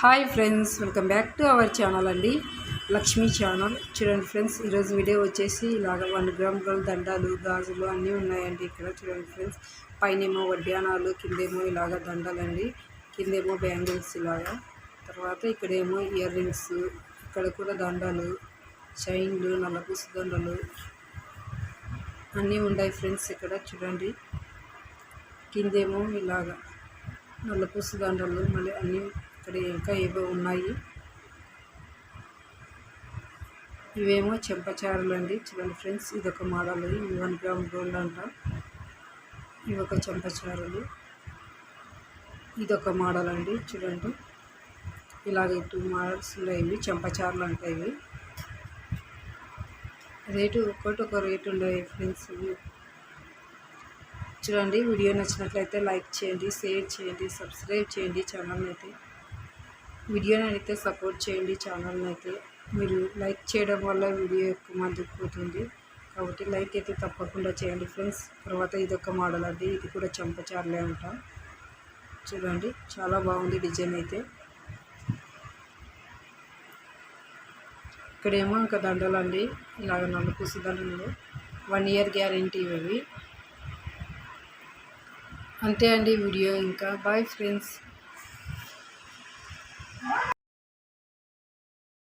Hi friends welcome back to our channel అండి. Lakshmi channel. చూడండి friends ఈరోజు వీడియో వచ్చేసి ఇలాగ వన్ గ్రామ్ గోల్డ్ దండాలు గాజులు అన్నీ ఉన్నాయండి ఇక్కడ. చూడండి ఫ్రెండ్స్ పైనేమో వడ్డానాలు కిందేమో ఇలాగ దండాలండి. కిందేమో బ్యాంగిల్స్ ఇలాగా. తర్వాత ఇక్కడేమో ఇయర్ రింగ్స్ ఇక్కడ కూడా దండాలు చైన్లు నల్లపూస దండలు అన్నీ ఉన్నాయి ఫ్రెండ్స్ ఇక్కడ. చూడండి కిందేమో ఇలాగా నల్లపూస దండలు మళ్ళీ అన్నీ ఇక్కడ ఇంకా ఏవో ఉన్నాయి. ఇవేమో చెంపచారులు అండి చూడండి ఫ్రెండ్స్ ఇదొక మోడల్. ఇవి వన్ గ్రామ్ గోల్డ్ అంట. ఇవొక ఒక చెంపచారులు. ఇదొక మోడల్ అండి చూడండి. ఇలాగే టూ మోడల్స్ ఉన్నాయి ఇవి చెంపచారులు అంటే ఇవి. రేటు ఒక్కటి ఒక రేటు ఉన్నాయి ఫ్రెండ్స్ ఇవి. చూడండి వీడియో నచ్చినట్లయితే లైక్ చేయండి షేర్ చేయండి సబ్స్క్రైబ్ చేయండి ఛానల్ అయితే. వీడియోని అయితే సపోర్ట్ చేయండి ఛానల్ని అయితే. మీరు లైక్ చేయడం వల్ల వీడియో ఎక్కువ మందికి పోతుంది. కాబట్టి లైక్ అయితే తప్పకుండా చేయండి ఫ్రెండ్స్. తర్వాత ఇదొక మోడల్ అండి. ఇది కూడా చంపచారులే ఉంటా చూడండి చాలా బాగుంది డిజైన్ అయితే. ఇక్కడేమో ఇంకా దండలు అండి ఇలాగ నలుపూసి దండలు. వన్ ఇయర్ గ్యారంటీ ఇవి. అంతే అండి వీడియో ఇంకా. Bye friends.